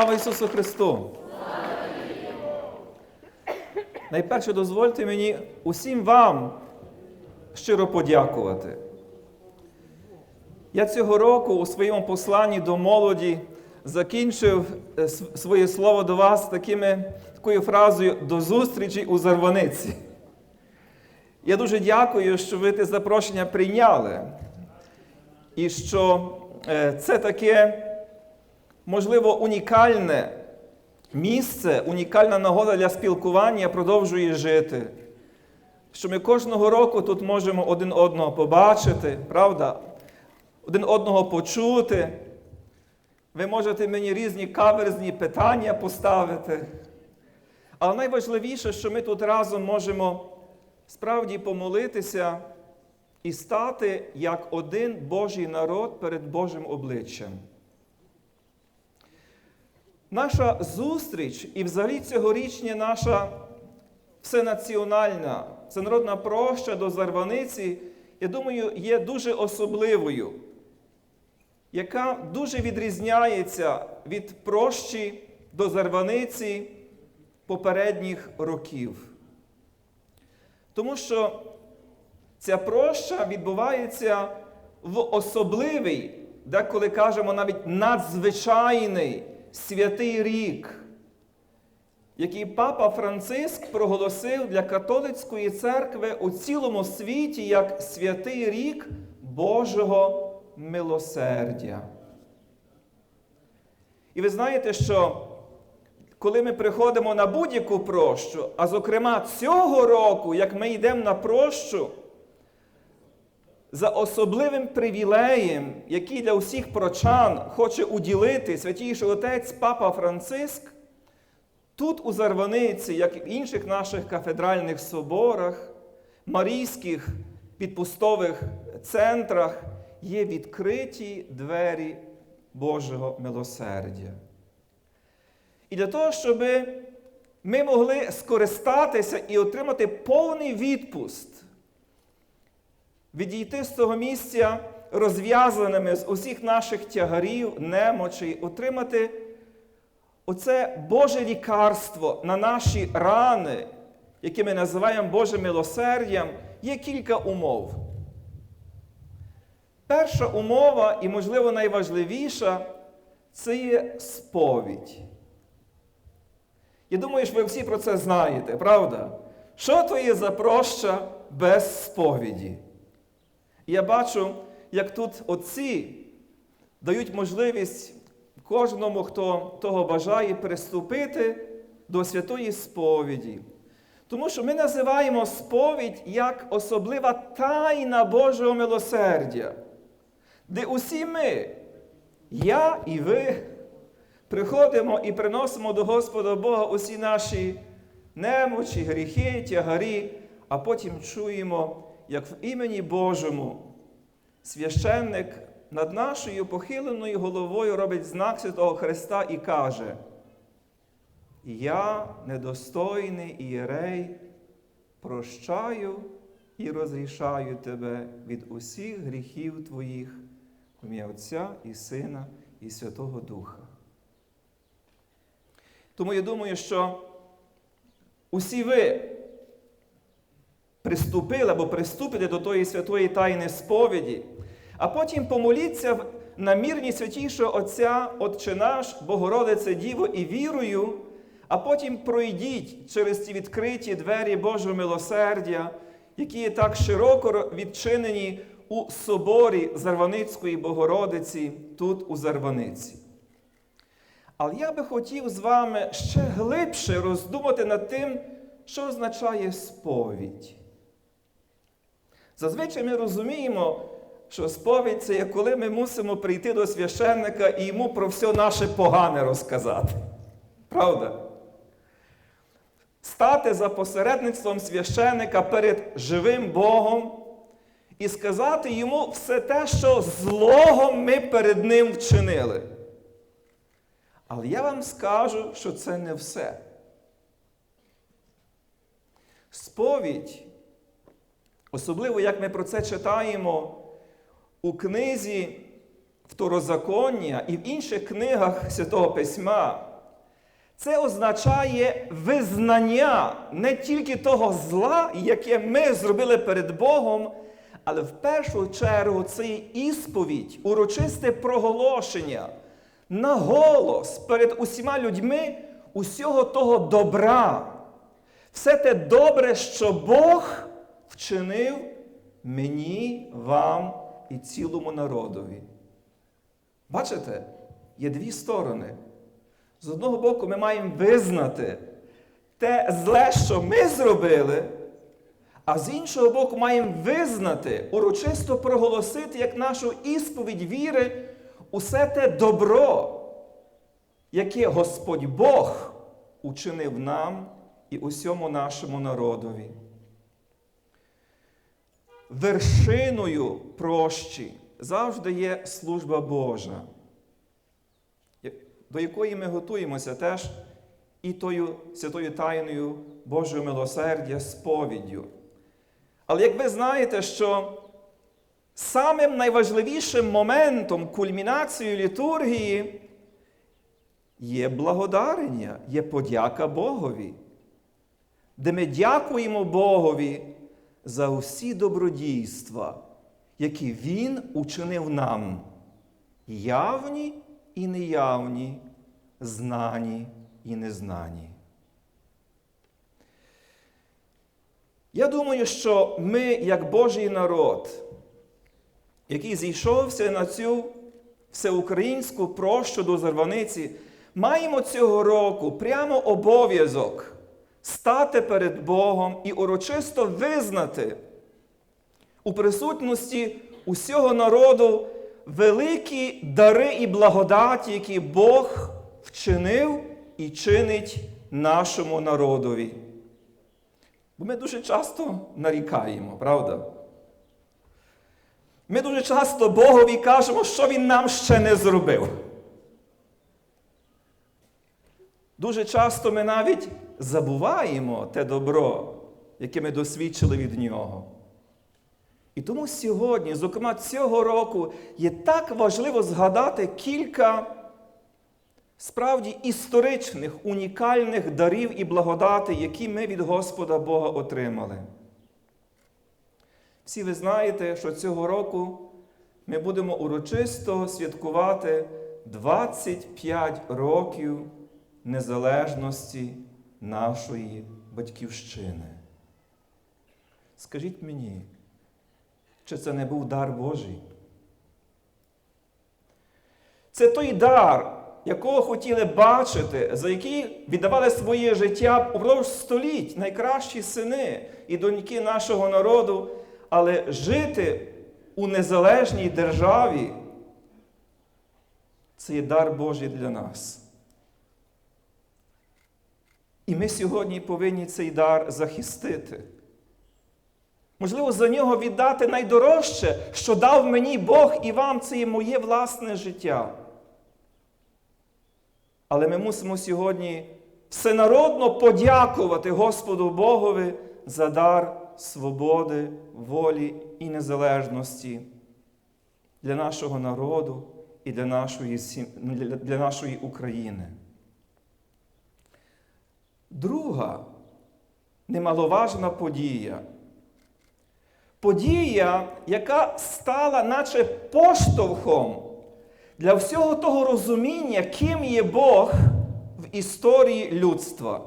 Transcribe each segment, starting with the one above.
Слава Ісусу Христу! Найперше дозвольте мені усім вам щиро подякувати. Я цього року у своєму посланні до молоді закінчив е, своє слово до вас такими, такою фразою до зустрічі у Зарваниці. Я дуже дякую, що ви те запрошення прийняли. І що е, це таке, можливо, унікальне місце, унікальна нагода для спілкування продовжує жити. Що ми кожного року тут можемо один одного побачити, правда? Один одного почути. Ви можете мені різні каверзні питання поставити. Але найважливіше, що ми тут разом можемо справді помолитися і стати як один Божий народ перед Божим обличчям. Наша зустріч і взагалі цьогорічня наша всенаціональна, всенародна проща до Зарваниці, я думаю, є дуже особливою, яка дуже відрізняється від прощі до Зарваниці попередніх років. Тому що ця проща відбувається в особливий, деколи кажемо навіть надзвичайний святий рік, який папа Франциск проголосив для католицької церкви у цілому світі як святий рік Божого милосердя. І ви знаєте, що коли ми приходимо на будь-яку прощу, а зокрема цього року, як ми йдемо на прощу, за особливим привілеєм, який для усіх прочан хоче уділити святійший отець Папа Франциск, тут у Зарваниці, як і в інших наших кафедральних соборах, марійських підпустових центрах, є відкриті двері Божого милосердя. І для того, щоб ми могли скористатися і отримати повний відпуст, відійти з цього місця розв'язаними з усіх наших тягарів, немочей, отримати оце Боже лікарство на наші рани, які ми називаємо Божим милосердям, є кілька умов. Перша умова, і, можливо, найважливіша, це є сповідь. Я думаю, що ви всі про це знаєте, правда? Що то є за проща без сповіді? І я бачу, як тут отці дають можливість кожному, хто того бажає, приступити до святої сповіді. Тому що ми називаємо сповідь як особлива тайна Божого милосердя, де усі ми, я і ви, приходимо і приносимо до Господа Бога усі наші немочі, гріхи, тягарі, а потім чуємо, як в імені Божому священник над нашою похиленою головою робить знак Святого Христа і каже: Я, недостойний ієрей, прощаю і розрішаю тебе від усіх гріхів твоїх, в ім'я Отця і Сина і Святого Духа. Тому я думаю, що усі ви приступили або приступите до тої святої тайни сповіді, а потім помоліться в намірні святішого Отця, Отче наш, Богородице Діво і вірою, а потім пройдіть через ці відкриті двері Божого милосердя, які є так широко відчинені у соборі Зарваницької Богородиці, тут у Зарваниці. Але я би хотів з вами ще глибше роздумати над тим, що означає сповідь. Зазвичай ми розуміємо, що сповідь це є коли ми мусимо прийти до священника і йому про все наше погане розказати. Правда? Стати за посередництвом священника перед живим Богом і сказати йому все те, що злого ми перед ним вчинили. Але я вам скажу, що це не все. Сповідь, особливо як ми про це читаємо у книзі второзаконня і в інших книгах Святого Письма, це означає визнання не тільки того зла, яке ми зробили перед Богом, але в першу чергу це ісповідь, урочисте проголошення на голос перед усіма людьми усього того добра. Все те добре, що Бог вчинив мені, вам і цілому народові. Бачите, є дві сторони. З одного боку, ми маємо визнати те зле, що ми зробили, а з іншого боку, маємо визнати, урочисто проголосити як нашу ісповідь віри усе те добро, яке Господь Бог учинив нам і усьому нашому народові. Вершиною прощі завжди є служба Божа, до якої ми готуємося теж і тою святою тайною Божого милосердя сповіддю. Але як ви знаєте, що самим найважливішим моментом кульмінацією літургії є благодарення, є подяка Богові, де ми дякуємо Богові за усі добродійства, які Він учинив нам, явні і неявні, знані і незнані. Я думаю, що ми, як Божий народ, який зійшовся на цю всеукраїнську прощу до Зарваниці, маємо цього року прямо обов'язок стати перед Богом і урочисто визнати у присутності усього народу великі дари і благодаті, які Бог вчинив і чинить нашому народові. Бо ми дуже часто нарікаємо, правда? Ми дуже часто Богові кажемо, що Він нам ще не зробив. Дуже часто ми навіть забуваємо те добро, яке ми досвідчили від Нього. І тому сьогодні, зокрема цього року, є так важливо згадати кілька справді історичних, унікальних дарів і благодати, які ми від Господа Бога отримали. Всі ви знаєте, що цього року ми будемо урочисто святкувати 25 років незалежності нашої батьківщини. Скажіть мені, чи це не був дар Божий? Це той дар, якого хотіли бачити, за який віддавали своє життя упродовж століть найкращі сини і доньки нашого народу, але жити у незалежній державі це є дар Божий для нас. І ми сьогодні повинні цей дар захистити. Можливо, за нього віддати найдорожче, що дав мені Бог і вам це є моє власне життя. Але ми мусимо сьогодні всенародно подякувати Господу Богові за дар свободи, волі і незалежності для нашого народу і для нашої, для нашої України. Друга немаловажна подія. Подія, яка стала наче поштовхом для всього того розуміння, ким є Бог в історії людства.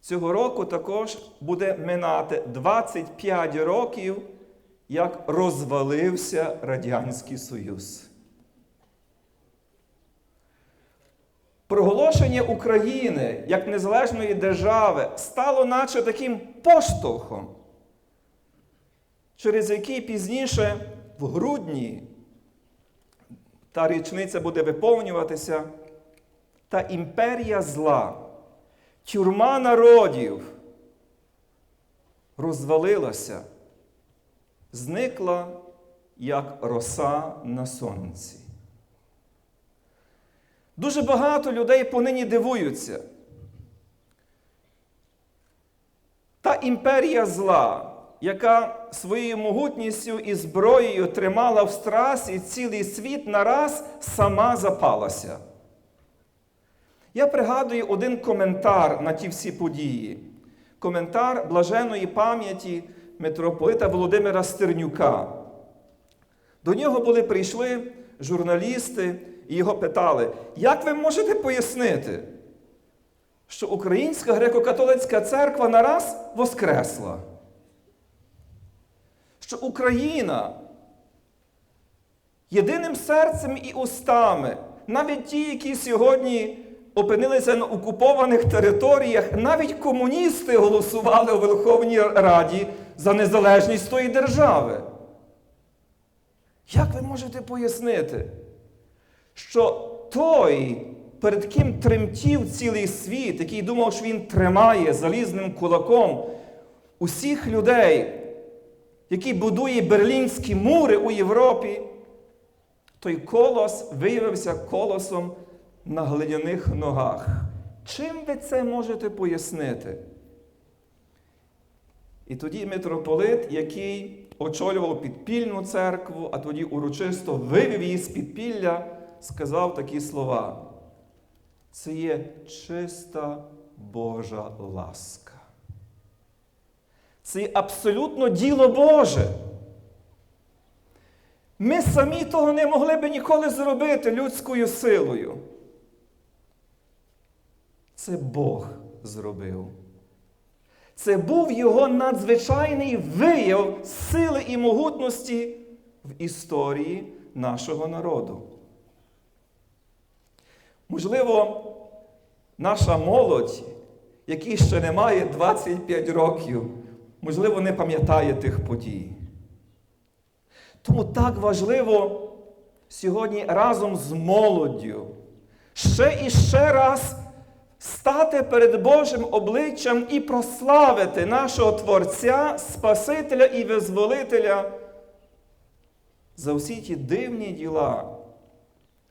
Цього року також буде минати 25 років, як розвалився Радянський Союз. Проголошення України як незалежної держави стало наче таким поштовхом, через який пізніше в грудні та річниця буде виповнюватися, та імперія зла, тюрма народів розвалилася, зникла, як роса на сонці. Дуже багато людей понині дивуються. Та імперія зла, яка своєю могутністю і зброєю тримала в страсі цілий світ, нараз сама запалася. Я пригадую один коментар на ті всі події. Коментар блаженої пам'яті митрополита Володимира Стернюка. До нього були прийшли журналісти і його питали, як ви можете пояснити, що Українська греко-католицька церква нараз воскресла? Що Україна єдиним серцем і устами, навіть ті, які сьогодні опинилися на окупованих територіях, навіть комуністи голосували у Верховній Раді за незалежність тої держави. Як ви можете пояснити, що той, перед ким тремтів цілий світ, який думав, що він тримає залізним кулаком усіх людей, який будує берлінські мури у Європі, той колос виявився колосом на глиняних ногах. Чим ви це можете пояснити? І тоді митрополит, який очолював підпільну церкву, а тоді урочисто вивів її з підпілля, сказав такі слова. Це є чиста Божа ласка. Це є абсолютно діло Боже. Ми самі того не могли би ніколи зробити людською силою. Це Бог зробив. Це був його надзвичайний вияв сили і могутності в історії нашого народу. Можливо, наша молодь, якій ще не має 25 років, можливо, не пам'ятає тих подій. Тому так важливо сьогодні разом з молоддю ще і ще раз стати перед Божим обличчям і прославити нашого Творця, Спасителя і Визволителя за всі ті дивні діла,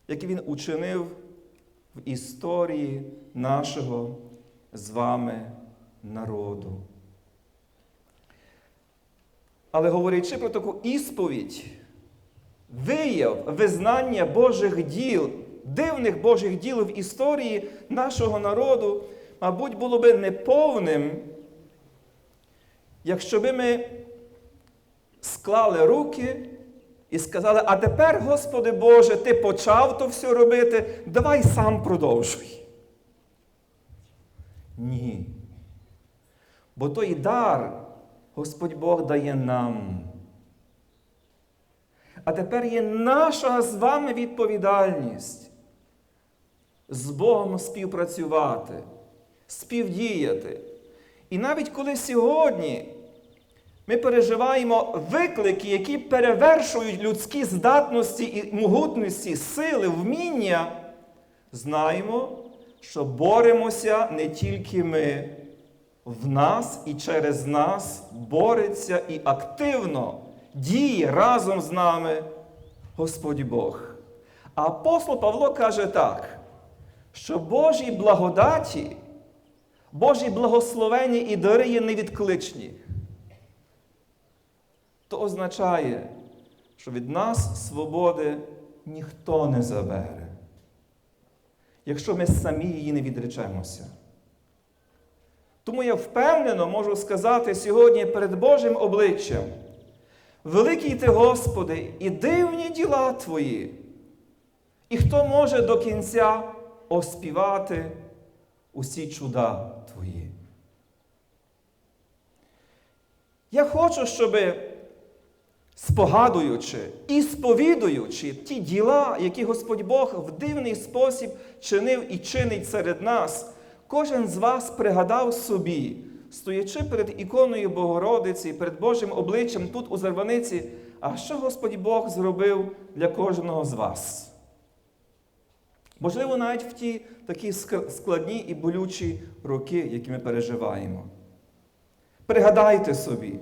які Він учинив в історії нашого з вами народу. Але говорячи про таку ісповідь, вияв визнання Божих діл, дивних Божих діл в історії нашого народу, мабуть, було би неповним, якщо би ми склали руки і сказали, а тепер, Господи Боже, Ти почав то все робити, давай сам продовжуй. Ні. Бо той дар Господь Бог дає нам. А тепер є наша з вами відповідальність з Богом співпрацювати, співдіяти. І навіть коли сьогодні ми переживаємо виклики, які перевершують людські здатності і могутності, сили, вміння, знаємо, що боремося не тільки ми. В нас і через нас бореться і активно діє разом з нами Господь Бог. Апостол Павло каже так, що Божій благодаті, Божі благословення і дари є невідкличні. То означає, що від нас свободи ніхто не забере, якщо ми самі її не відречемося. Тому я впевнено можу сказати сьогодні перед Божим обличчям, великий ти, Господи, і дивні діла Твої, і хто може до кінця оспівати усі чуда Твої. Я хочу, щоб, спогадуючи і сповідуючи ті діла, які Господь Бог в дивний спосіб чинив і чинить серед нас, кожен з вас пригадав собі, стоячи перед іконою Богородиці, перед Божим обличчям тут у Зарваниці, а що Господь Бог зробив для кожного з вас? Можливо, навіть в ті такі складні і болючі роки, які ми переживаємо. Пригадайте собі.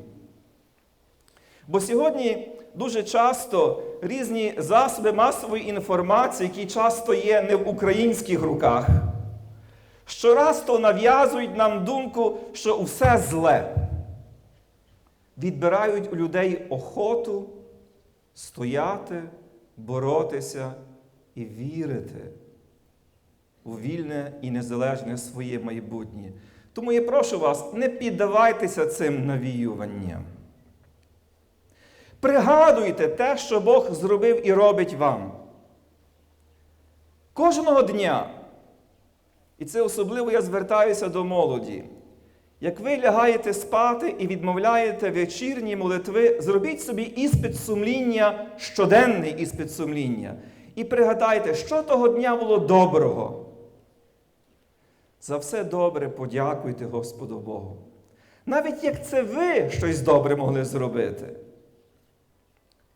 Бо сьогодні дуже часто різні засоби масової інформації, які часто є не в українських руках, щораз то нав'язують нам думку, що все зле. відбирають у людей охоту стояти, боротися і вірити у вільне і незалежне своє майбутнє. Тому я прошу вас, не піддавайтеся цим навіюванням. Пригадуйте те, що Бог зробив і робить вам. Кожного дня, і це особливо я звертаюся до молоді. Як ви лягаєте спати і відмовляєте вечірні молитви, зробіть собі іспит сумління, щоденний іспит сумління. І пригадайте, що того дня було доброго. За все добре подякуйте Господу Богу. Навіть як це ви щось добре могли зробити.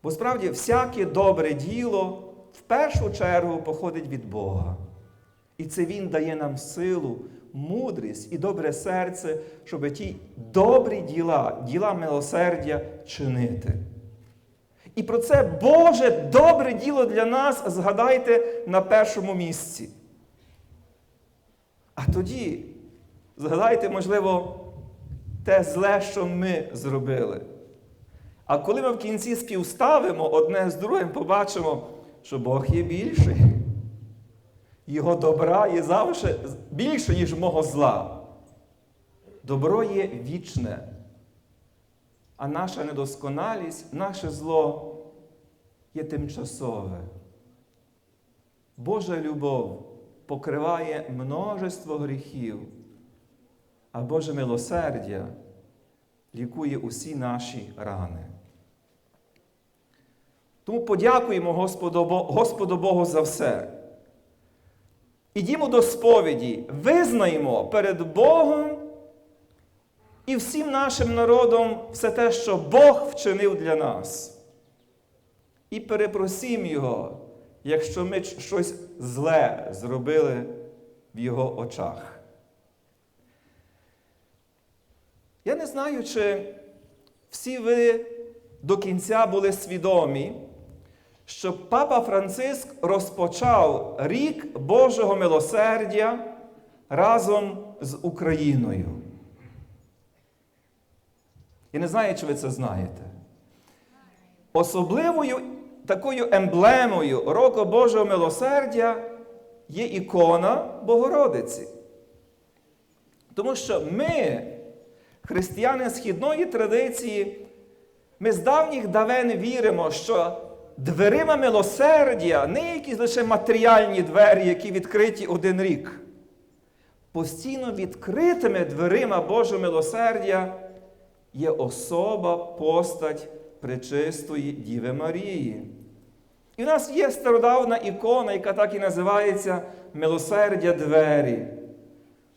Бо справді всяке добре діло в першу чергу походить від Бога. І це Він дає нам силу, мудрість і добре серце, щоб ті добрі діла, діла милосердя чинити. І про це Боже добре діло для нас згадайте на першому місці. А тоді згадайте, можливо, те зле, що ми зробили. А коли ми в кінці співставимо одне з другим, побачимо, що Бог є більший. Його добра є завжди більше, ніж мого зла. Добро є вічне, а наша недосконалість, наше зло є тимчасове. Божа любов покриває множество гріхів, а Боже милосердя лікує усі наші рани. Тому подякуємо Господу, Богу за все. Ідімо до сповіді, визнаємо перед Богом і всім нашим народом все те, що Бог вчинив для нас. І перепросім Його, якщо ми щось зле зробили в Його очах. Я не знаю, чи всі ви до кінця були свідомі, що Папа Франциск розпочав рік Божого милосердя разом з Україною. Я не знаю, чи ви це знаєте. Особливою такою емблемою року Божого милосердя є ікона Богородиці. Тому що ми, християни східної традиції, ми з давніх давен віримо, що дверима милосердя не якісь лише матеріальні двері, які відкриті один рік. Постійно відкритими дверима Божого милосердя є особа, постать пречистої Діви Марії. І в нас є стародавна ікона, яка так і називається Милосердя двері,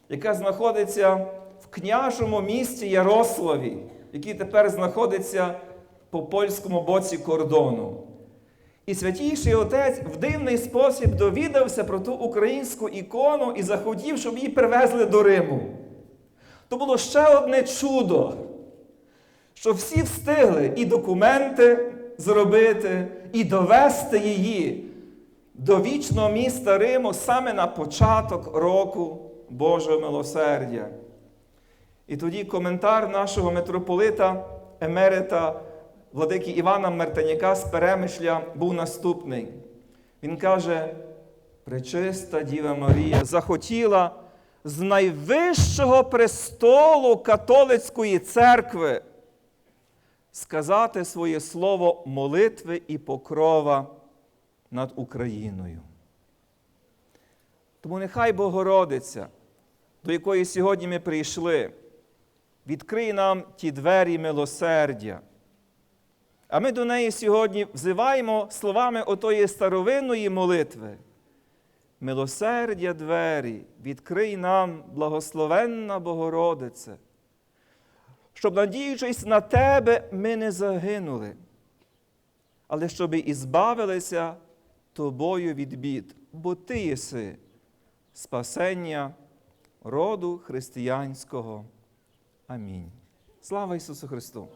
яка знаходиться в княжому місті Ярославі, який тепер знаходиться по польському боці кордону. І святійший отець в дивний спосіб довідався про ту українську ікону і захотів, щоб її привезли до Риму. То було ще одне чудо, що всі встигли і документи зробити, і довести її до вічного міста Риму саме на початок року Божого милосердя. І тоді коментар нашого митрополита Емерита владики Івана Мартиняка з Перемишля був наступний. Він каже: Пречиста Діва Марія захотіла з найвищого престолу католицької церкви сказати своє слово молитви і покрова над Україною. Тому нехай Богородиця, до якої сьогодні ми прийшли, відкриє нам ті двері милосердя. А ми до неї сьогодні взиваємо словами отої старовинної молитви. Милосердя двері, відкрий нам благословенна Богородице, щоб, надіючись на Тебе, ми не загинули, але щоб і збавилися тобою від бід, бо Ти єси спасення роду християнського. Амінь. Слава Ісусу Христу!